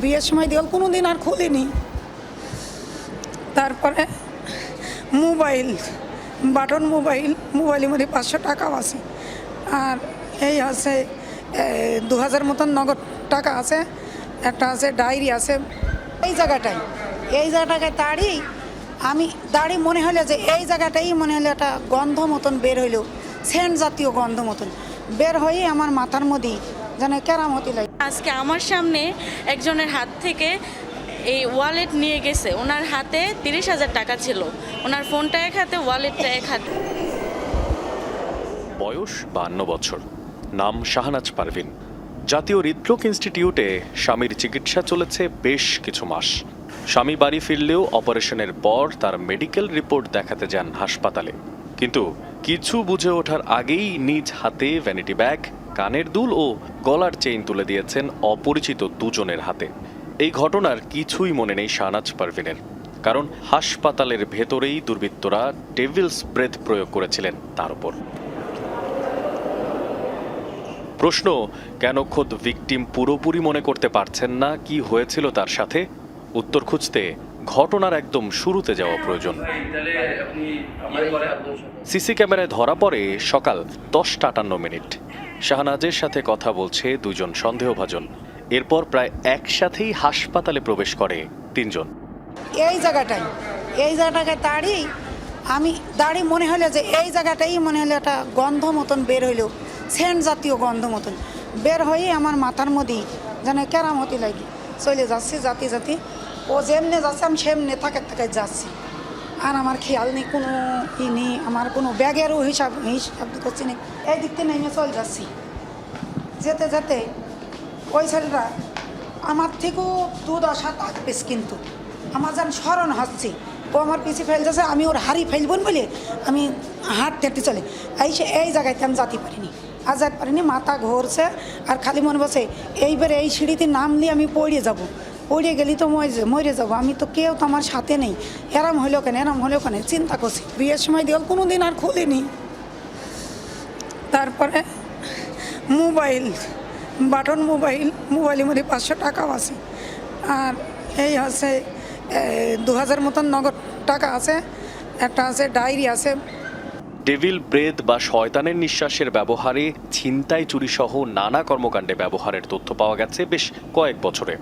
বিয়ের সময় দেওয়াল কোনো দিন আর খুলিনি। তারপরে মোবাইল, বাটন মোবাইল মোবাইলের মধ্যে পাঁচশো টাকাও আছে। আর এই আছে দু হাজার মতন নগদ টাকা আছে। একটা আছে, ডায়েরি আছে। এই জায়গাটাই, এই জায়গাটাকে দাঁড়ি আমি দাঁড়ি মনে হলো যে এই জায়গাটাই মনে হলো একটা গন্ধ মতন বের হইল সেন্ট জাতীয় গন্ধ মতন। বের হয়ে আমার মাথার মধ্যে যেন কেরামতি লাগে। আজকে আমার সামনে একজনের হাত থেকে এই ওয়ালেট নিয়ে গেছে। ওনার হাতে তিরিশ হাজার টাকা ছিল। ওনার ফোনটা এক হাতে ওয়ালেটটা এক হাতে। বয়স বান্ন বছর। নাম শাহনাজ পারভিন। জাতীয় হৃদরোগ ইনস্টিটিউটে স্বামীর চিকিৎসা চলেছে বেশ কিছু মাস। স্বামী বাড়ি ফিরলেও অপারেশনের পর তার মেডিকেল রিপোর্ট দেখাতে যান হাসপাতালে। কিন্তু কিছু বুঝে ওঠার আগেই নিজ হাতে ভ্যানিটি ব্যাগ কানের দুল ও গলার চেইন তুলে দিয়েছেন অপরিচিত দুজনের হাতে। এই ঘটনার কিছুই মনে নেই শাহনাজ পারভিনের, কারণ হাসপাতালের ভেতরেই দুর্বৃত্তরা ডেভিলস ব্রেথ প্রয়োগ করেছিলেন তার উপর। প্রশ্ন, কেন খোদ ভিকটিম পুরোপুরি মনে করতে পারছেন না কি হয়েছিল তার সাথে? উত্তর খুঁজতে ঘটনার একদম শুরুতে যাওয়া প্রয়োজন। সিসি ক্যামেরায় ধরা পড়ে সকাল দশটা আটান্ন মিনিট। শাহনাজের সাথে কথা বলছে দুজন সন্দেহভাজন। এরপর প্রায় একসাথেই হাসপাতালে প্রবেশ করে তিনজন। এই জায়গাটাই, এই জায়গাটাকে দাঁড়ি আমি দাঁড়ি মনে হলো যে এই জায়গাটাই মনে হলো একটা গন্ধ মতন বের হইল সেন্ট জাতীয় গন্ধ মতন। বের হয়ে আমার মাথার মধ্যে যেন কেরামতি লাগে, চলে যাচ্ছি জাতি জাতি। ও যেমনে যাচ্ছে, আমি সেমনে থাকে থাকে যাচ্ছি। আর আমার খেয়াল নেই, কোনো ই নেই, আমার কোনো ব্যাগেরও হিসাব হিসাব করছি নেই। এই দিক থেকে নেমে চলে যাচ্ছি। যেতে যেতে ওই ছেলেটা আমার থেকেও দু দশ হাত আগবেশ কিন্তু। আমার যেন স্মরণ হচ্ছে, ও আমার পিছিয়ে ফেলতেছে, আমি ওর হারি ফেলব বলে আমি হাঁটতে হাঁটতে চলে। এই সে, এই জায়গাতে আমি যেতে পারিনি। আর যেতে পারিনি, মাথা ঘুরছে, আর খালি মনে বসে এইবারে এই সিঁড়িতে নাম দিয়ে আমি পড়ে যাব। পড়ে গেলি তো মরে যাব। আমি তো কেউ তো আমার সাথে নেই। এরম হলো কেন? এরম হলো কেন? চিন্তা করছি। বিয়ের সময় দেওয়াল কোনো দিন আর খুলিনি। তারপরে মোবাইল, বাটন মোবাইল মোবাইলের মধ্যে পাঁচশো টাকাও আছে। আর এই আছে দু হাজার মতন নগদ টাকা আছে। একটা আছে, ডায়েরি আছে। ডেভিল ব্রেদ বা শয়তানের নিঃশ্বাসের ব্যবহারে ছিনতাই চুরি সহ নানা কর্মকাণ্ডে ব্যবহারের তথ্য পাওয়া গেছে বেশ কয়েক বছরে।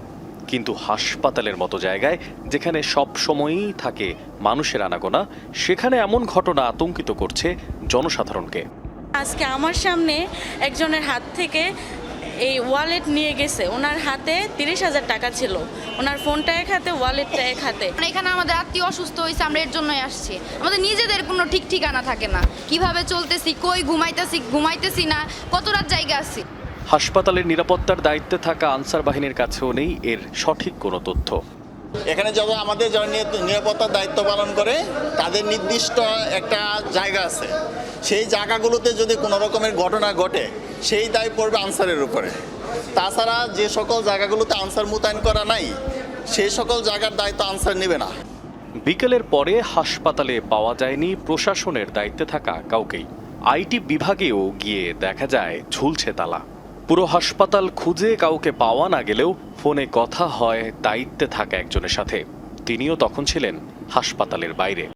কিন্তু হাসপাতালের মতো জায়গায় যেখানে সব সময়ই থাকে মানুষের আনাগোনা সেখানে এমন ঘটনা আতঙ্কিত করছে জনসাধারণকে। আজকে আমার সামনে একজনের হাত থেকে এই ওয়ালেট নিয়ে গেছে। ওনার হাতে তিরিশ হাজার টাকা ছিল। ওনার ফোনটা এক হাতে ওয়ালেটটা এক হাতে। মানে এখানে আমাদের আত্মীয় অসুস্থ হয়েছে আমরা এর জন্যই আসছি। আমাদের নিজেদের কোনো ঠিক ঠিকানা থাকে না। কীভাবে চলতেছি কই ঘুমাইতেছি ঘুমাইতেছি না কত রাত জায়গা আছি? হাসপাতালের নিরাপত্তার দায়িত্বে থাকা আনসার বাহিনীর কাছেও নেই এর সঠিক কোনো তথ্য। এখানে যারা আমাদের যারা নিরাপত্তার দায়িত্ব পালন করে তাদের নির্দিষ্ট একটা জায়গা আছে। সেই জায়গাগুলোতে যদি কোনো রকমের ঘটনা ঘটে সেই দায় পড়বে আনসারের উপরে। তাছাড়া যে সকল জায়গাগুলোতে আনসার মোতায়েন করা নাই সেই সকল জায়গার দায়িত্ব আনসার নেবে না। বিকেলের পরে হাসপাতালে পাওয়া যায়নি প্রশাসনের দায়িত্বে থাকা কাউকেই। আইটি বিভাগেও গিয়ে দেখা যায় ঝুলছে তালা। পুরো হাসপাতাল খুঁজে কাউকে পাওয়া না গেলেও ফোনে কথা হয়, দায়িত্বে থাকা একজনের সাথে। তিনিও তখন ছিলেন হাসপাতালের বাইরে।